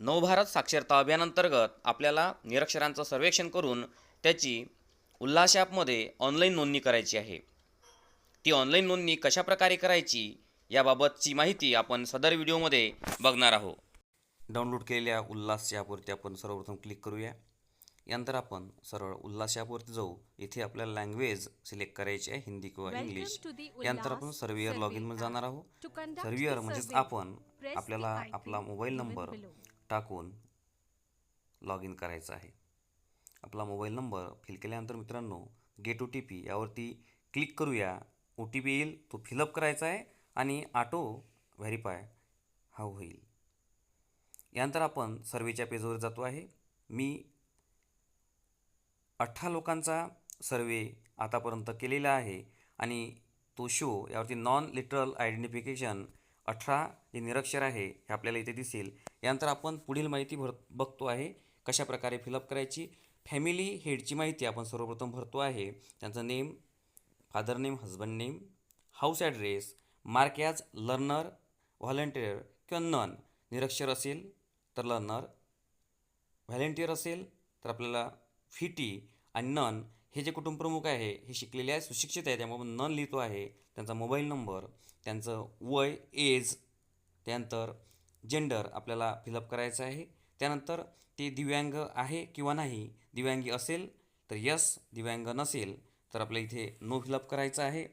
नवभारत साक्षरता अभियानांतर्गत आपल्याला निरक्षरांचं सर्वेक्षण करून त्याची उल्हास ॲपमध्ये ऑनलाईन नोंदणी करायची आहे. ती ऑनलाईन नोंदणी कशाप्रकारे करायची याबाबतची माहिती आपण सदर व्हिडिओमध्ये बघणार आहोत. डाउनलोड केलेल्या उल्हास ॲपवरती आपण सर्वप्रथम क्लिक करूया. यानंतर आपण सरळ उल्हास ॲपवरती जाऊ. इथे आपल्याला लँग्वेज सिलेक्ट करायची आहे हिंदी किंवा इंग्लिश. यानंतर आपण सर्वियर survey लॉगमध्ये app. जाणार आहोत. सर्वियर the म्हणजेच आपण आपल्याला आपला मोबाईल नंबर. टाकून लॉग इन करायचं आहे. आपला मोबाईल नंबर फिल केल्यानंतर मित्रांनो गेट ओ टी पी यावरती क्लिक करूया. ओ टी पी येईल तो फिलअप करायचा आहे आणि ऑटो व्हेरीफाय हा होईल. यानंतर आपण सर्वेच्या पेजवर जातो आहे. मी अठरा लोकांचा सर्वे आतापर्यंत केलेला आहे आणि तो शो यावरती नॉन लिटरल आयडेंटिफिकेशन अठरा जे निरक्षर आहे हे आपल्याला इथे दिसेल. यानंतर आपण पुढील माहिती भर बघतो आहे कशा प्रकारे फिलअप करायची. फॅमिली हेडची माहिती आपण सर्वप्रथम भरतो आहे. त्यांचं name father name husband name house address mark as learner volunteer किंवा नन निरक्षर असेल तर लर्नर व्हॅलेंटियर असेल तर आपल्याला फिटी आणि नन हे जे कुटुंबप्रमुख आहे हे शिकलेले आहे सुशिक्षित आहे त्यामुळे न लिहितो आहे त्यांचा मोबाईल नंबर त्यांचं वय एज त्यानंतर जेंडर आपल्याला फिलअप करायचं आहे. त्यानंतर ते दिव्यांग आहे किंवा नाही दिव्यांगी असेल तर यस दिव्यांग नसेल तर आपल्या इथे नो फिलअप करायचं आहे.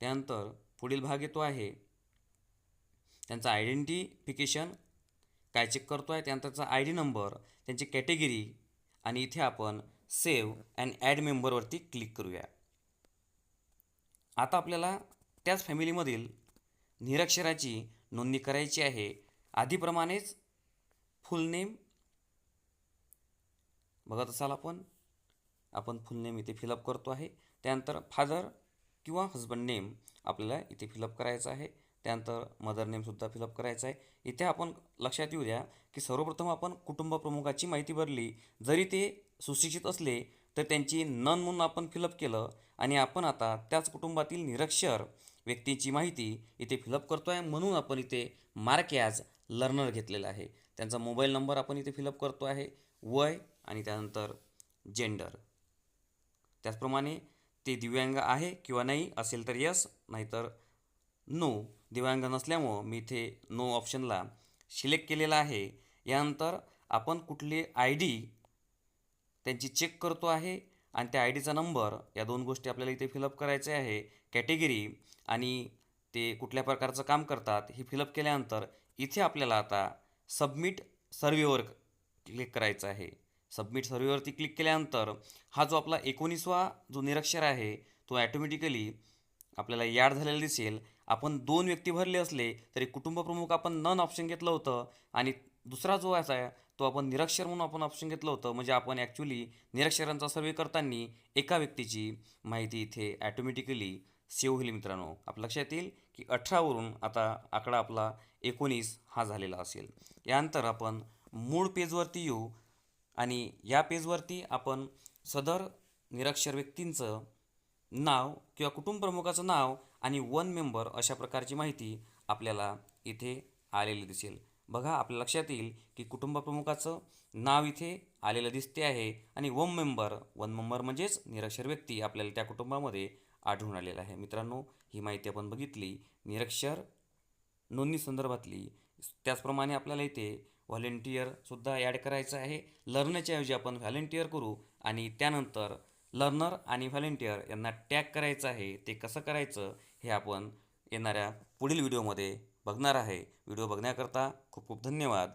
त्यानंतर पुढील भाग येतो आहे त्यांचं आयडेंटिफिकेशन काय चेक करतो आहे त्यानंतरचा आय डी नंबर त्यांची कॅटेगरी आणि इथे आपण सेव्ह अँड ॲड मेंबरवरती क्लिक करूया. आता आपल्याला त्याच फॅमिलीमधील निरक्षराची नोंदणी करायची आहे. आधीप्रमाणेच फुल नेम बघत असाल आपण. आपण फुल नेम इथे फिलअप करतो आहे. त्यानंतर फादर किंवा हजबंड नेम आपल्याला इथे फिलअप करायचं आहे. त्यानंतर मदर नेमसुद्धा फिलअप करायचं आहे. इथे आपण लक्षात येऊ द्या की सर्वप्रथम आपण कुटुंब प्रमुखाची माहिती भरली. जरी ते सुशिक्षित असले तर त्यांची नन म्हणून आपण फिलअप केलं आणि आपण आता त्याच कुटुंबातील निरक्षर व्यक्तीची माहिती इथे फिलअप करतो आहे म्हणून आपण इथे मार्क ॲज लर्नर घेतलेला आहे. त्यांचा मोबाईल नंबर आपण इथे फिलअप करतो आहे. वय आणि त्यानंतर जेंडर त्याचप्रमाणे ते दिव्यांग आहे किंवा नाही असेल तर यस नाहीतर नो दिव्यांग नसल्यामुळं मी इथे नो ऑप्शनला सिलेक्ट केलेला आहे. यानंतर आपण कुठली आय डी त्यांची चेक करतो आहे आणि त्या आय डीचा नंबर या दोन गोष्टी आपल्याला इथे फिलअप करायचे आहे. कॅटेगरी आणि ते कुठल्या प्रकारचं काम करतात हे फिलअप केल्यानंतर इथे आपल्याला आता सबमिट सर्वेवर क्लिक करायचं आहे. सबमिट सर्वेवरती क्लिक केल्यानंतर हा जो आपला एकोणीसवा जो निरक्षर आहे तो ॲटोमॅटिकली आपल्याला याड झालेला दिसेल. आपण दोन व्यक्ती भरले असले तरी कुटुंबप्रमुख आपण नन ऑप्शन घेतलं होतं आणि दुसरा जो असा आहे तो आपण निरक्षर म्हणून आपण ऑप्शन घेतलं होतं. म्हणजे आपण ॲक्च्युली निरक्षरांचा सर्वे करताना एका व्यक्तीची माहिती इथे ॲटोमॅटिकली सेव्ह होईल मित्रांनो. आपल्या लक्षात येईल की अठरावरून आता आकडा आपला एकोणीस हा झालेला असेल. यानंतर आपण मूळ पेजवरती येऊ आणि या पेजवरती आपण सदर निरक्षर व्यक्तींचं नाव किंवा कुटुंब प्रमुखाचं नाव आणि वन मेंबर अशा प्रकारची माहिती आपल्याला इथे आलेली दिसेल. बघा आपल्या लक्षात येईल की कुटुंब प्रमुखाचं नाव इथे आलेलं दिसते आहे आणि वन मेंबर वन मेंबर म्हणजेच निरक्षर व्यक्ती आपल्याला त्या कुटुंबामध्ये आढळून आलेला आहे. मित्रांनो ही माहिती आपण बघितली निरक्षर नोंदणी संदर्भातली. त्याचप्रमाणे आपल्याला इथे व्हॉलेंटियरसुद्धा ॲड करायचं आहे. लर्नच्या ऐवजी आपण व्हॉलेंटियर करू आणि त्यानंतर लर्नर आणि व्हॉलेंटियर यांना टॅग करायचं आहे ते कसं करायचं हे आपण येणाऱ्या पुढील व्हिडिओमध्ये बघणार आहे. व्हिडिओ बघण्याकरता खूप खूप धन्यवाद.